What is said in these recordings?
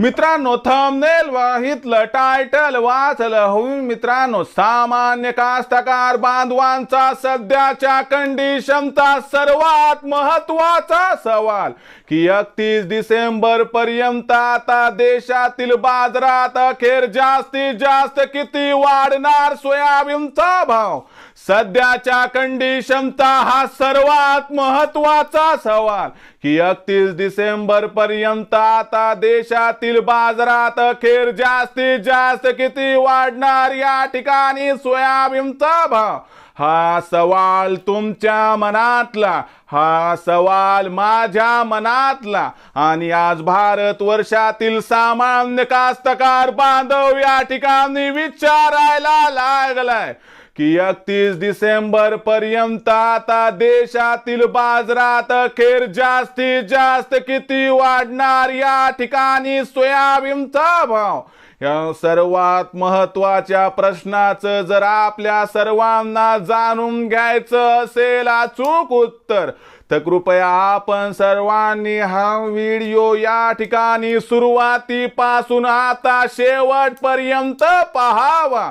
मित्रांनो thumbnail वाहितलं title वाचलं होऊन मित्रांनो सामान्य कास्तकार बांधवांचा सध्याच्या कंडिशनचा सर्वात महत्त्वाचा सवाल. की एकतीस डिसेंबर पर्यंत आता देशातील बाजारात अखेर जास्तीत जास्त किती वाढणार सोयाबीनचा भाव? सध्याच्या कंडिशनचा हा सर्वात महत्त्वाचा सवाल. की एकतीस डिसेंबर पर्यंत आता देशातील बाजारात अखेर जास्तीत जास्त किती वाढणार या ठिकाणी सोयाबीनचा भाव? हा सवाल तुमच्या मनातला हा सवाल माझ्या मनातला. आणि आज भारत वर्षातील सामान्य कास्तकार बांधव या ठिकाणी विचारायला लागलाय. की एकतीस डिसेंबर पर्यंत आता देशातील बाजारात अखेर जास्तीत जास्त किती वाढणार या ठिकाणी सोयाबीनचा भाव? या सर्वात महत्त्वाच्या प्रश्नाचं जर आपल्या सर्वांना जाणून घ्यायचं असेल अचूक उत्तर तर कृपया आपण सर्वांनी हा व्हिडिओ या ठिकाणी सुरुवातीपासून आता शेवटपर्यंत पहावा.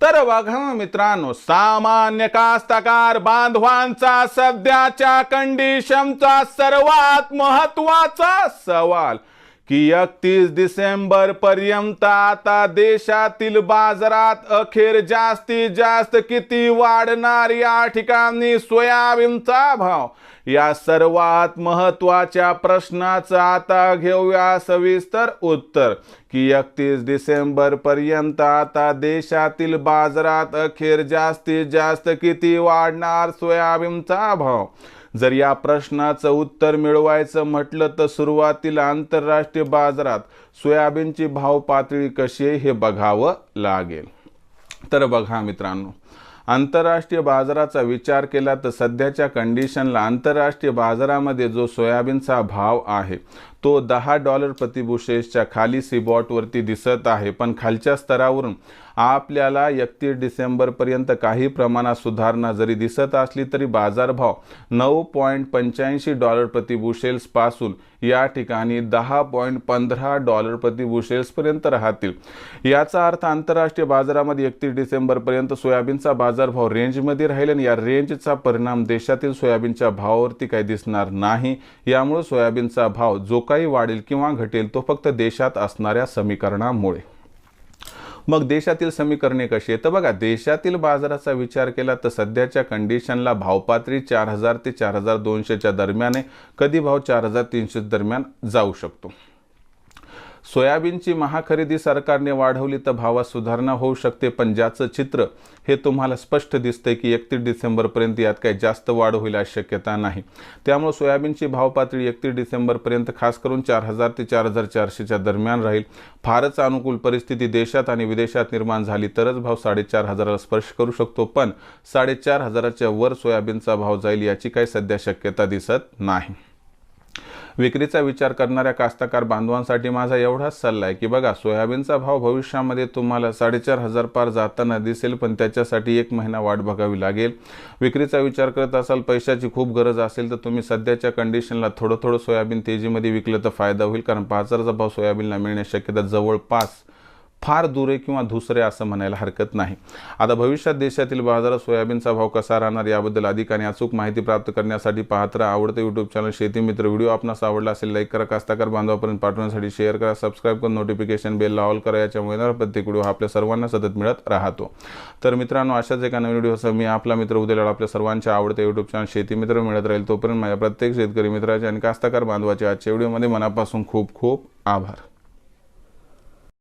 तर बघा मित्रांनो सामान्य कास्तकार बांधवांचा सध्याच्या कंडिशनचा सर्वात महत्त्वाचा सवाल. की एकतीस डिसेंबर पर्यंत आता देशातील बाजारात अखेर जास्तीत जास्त किती वाढणार या ठिकाणी सोयाबीनचा भाव? या सर्वात महत्त्वाच्या प्रश्नाचं आता घेऊया सविस्तर उत्तर. की एकतीस डिसेंबर पर्यंत आता देशातील बाजारात अखेर जास्तीत जास्त किती वाढणार सोयाबीनचा भाव? जर या प्रश्नाचं उत्तर मिळवायचं म्हटलं तर सुरुवातीला आंतरराष्ट्रीय बाजारात सोयाबीनची भाव पातळी कशी आहे हे बघावं लागेल. तर बघा मित्रांनो आंतरराष्ट्रीय बाजाराचा विचार केला तर सध्याच्या कंडिशनला आंतरराष्ट्रीय बाजारामध्ये जो सोयाबीनचा भाव आहे तो दहा डॉलर प्रतिबुशेसच्या खाली सीबॉटवरती दिसत आहे पण खालच्या स्तरावरून आपल्याला एकतीस डिसेंबरपर्यंत काही प्रमाणात सुधारणा जरी दिसत असली तरी बाजारभाव नऊ पॉईंट पंच्याऐंशी डॉलर प्रतिबुशेल्सपासून या ठिकाणी दहा पॉईंट पंधरा डॉलर प्रतिबुशेल्सपर्यंत राहतील. याचा अर्थ आंतरराष्ट्रीय बाजारामध्ये एकतीस डिसेंबरपर्यंत सोयाबीनचा बाजारभाव रेंजमध्ये राहील आणि या रेंजचा परिणाम देशातील सोयाबीनच्या भावावरती काही दिसणार नाही. यामुळे सोयाबीनचा भाव जो काही काही वाढेल किंवा घटेल तो फक्त देशात असणाऱ्या समीकरणामुळे. मग देशातील समीकरणे कशी आहेत? तर बघा देशातील बाजाराचा विचार केला तर सध्याच्या कंडिशनला भावपातळी चार हजार ते चार हजार दोनशेच्या दरम्यान आहे. कधी भाव चार हजार तीनशे दरम्यान जाऊ शकतो? सोयाबीनची महाखरेदी सरकारने वाढवली तर भावात सुधारणा होऊ शकते पण ज्याचं चित्र हे तुम्हाला स्पष्ट दिसते की एकतीस डिसेंबरपर्यंत यात काही जास्त वाढ होईल अशी शक्यता नाही. त्यामुळे सोयाबीनची भाव पातळी एकतीस डिसेंबरपर्यंत खास करून चार हजार ते चार हजार चारशेच्या दरम्यान राहील. फारच अनुकूल परिस्थिती देशात आणि विदेशात निर्माण झाली तरच भाव साडेचार हजाराला स्पर्श करू शकतो पण साडेचार हजाराच्या वर सोयाबीनचा भाव जाईल याची काही सध्या शक्यता दिसत नाही. विक्रीचा विचार करणाऱ्या कास्तकार बांधवांसाठी माझा एवढाच सल्ला आहे की बघा सोयाबीनचा भाव भविष्यामध्ये तुम्हाला साडेचार हजार पार जाताना दिसेल पण त्याच्यासाठी एक महिना वाट बघावी लागेल. विक्रीचा विचार करत असाल पैशाची खूप गरज असेल तर तुम्ही सध्याच्या कंडिशनला थोडं थोडं सोयाबीन तेजीमध्ये विकलं तर फायदा होईल कारण पाच भाव सोयाबीनला मिळण्याची शक्यता जवळपास फार दूर आहे किंवा दुसरे असं म्हणायला हरकत नाही. आता भविष्यात देशातील बाजारात सोयाबीनचा भाव कसा राहणार याबद्दल अधिक आणि अचूक माहिती प्राप्त करण्यासाठी पाहत राहा. आवडतं यूट्यूब चॅनल शेती मित्र व्हिडिओ आपणास आवडला असेल लाईक करा कास्ताकार बांधवापर्यंत पाठवण्यासाठी शेअर करा सबस्क्राईब करून नोटिफिकेशन बेल ऑल करा याच्यामुळे येणारा प्रत्येक व्हिडिओ आपल्या सर्वांना सतत मिळत राहतो. तर मित्रांनो अशाच एका नवीन व्हिडिओसह मी आपला मित्र उद्याला आपल्या सर्वांच्या आवडत्या यूट्यूब चॅनल शेती मित्र मिळत राहील तोपर्यंत माझ्या प्रत्येक शेतकरी मित्राचे आणि कास्ताकार बांधवाचे आजच्या व्हिडिओमध्ये मनापासून खूप खूप आभार.